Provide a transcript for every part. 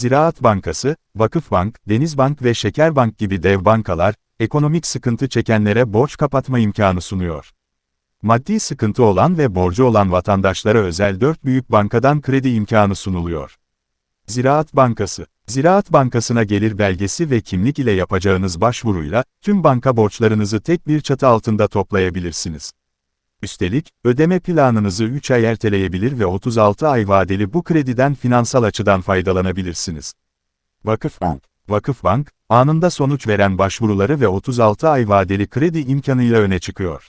Ziraat Bankası, Vakıfbank, Denizbank ve Şekerbank gibi dev bankalar, ekonomik sıkıntı çekenlere borç kapatma imkanı sunuyor. Maddi sıkıntı olan ve borcu olan vatandaşlara özel 4 büyük bankadan kredi imkanı sunuluyor. Ziraat Bankası Ziraat Bankası'na gelir belgesi ve kimlik ile yapacağınız başvuruyla, tüm banka borçlarınızı tek bir çatı altında toplayabilirsiniz. Üstelik, ödeme planınızı 3 ay erteleyebilir ve 36 ay vadeli bu krediden finansal açıdan faydalanabilirsiniz. Vakıfbank Vakıfbank, anında sonuç veren başvuruları ve 36 ay vadeli kredi imkanıyla öne çıkıyor.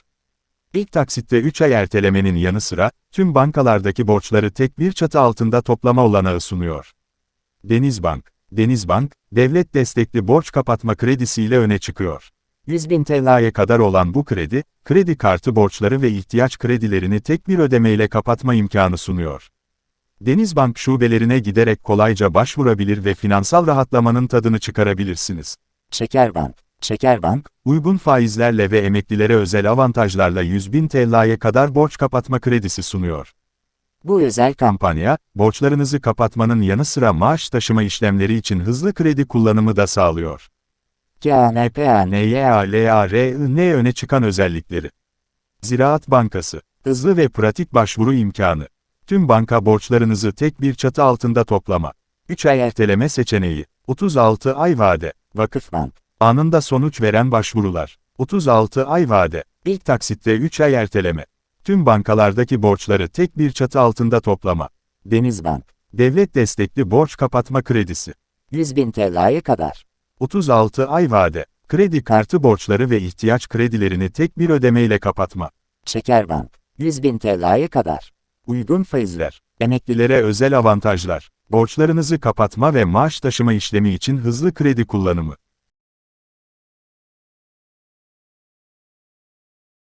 İlk taksitte 3 ay ertelemenin yanı sıra, tüm bankalardaki borçları tek bir çatı altında toplama olanağı sunuyor. Denizbank Denizbank, devlet destekli borç kapatma kredisiyle öne çıkıyor. 100 bin TL'ye kadar olan bu kredi, kredi kartı borçları ve ihtiyaç kredilerini tek bir ödemeyle kapatma imkanı sunuyor. Denizbank şubelerine giderek kolayca başvurabilir ve finansal rahatlamanın tadını çıkarabilirsiniz. Şekerbank Şekerbank, uygun faizlerle ve emeklilere özel avantajlarla 100 bin TL'ye kadar borç kapatma kredisi sunuyor. Bu özel kampanya, borçlarınızı kapatmanın yanı sıra maaş taşıma işlemleri için hızlı kredi kullanımı da sağlıyor. KNPANYALARIN öne çıkan özellikleri. Ziraat Bankası, hızlı ve pratik başvuru imkanı. Tüm banka borçlarınızı tek bir çatı altında toplama. 3 ay erteleme seçeneği, 36 ay vade. Vakıfbank, anında sonuç veren başvurular. 36 ay vade. İlk taksitte 3 ay erteleme. Tüm bankalardaki borçları tek bir çatı altında toplama. Denizbank, devlet destekli borç kapatma kredisi. 100 bin TL'ye kadar. 36 ay vade. Kredi kartı borçları ve ihtiyaç kredilerini tek bir ödemeyle kapatma. Şekerbank, 100 bin TL'ye kadar. Uygun faizler, emeklilere özel avantajlar, borçlarınızı kapatma ve maaş taşıma işlemi için hızlı kredi kullanımı.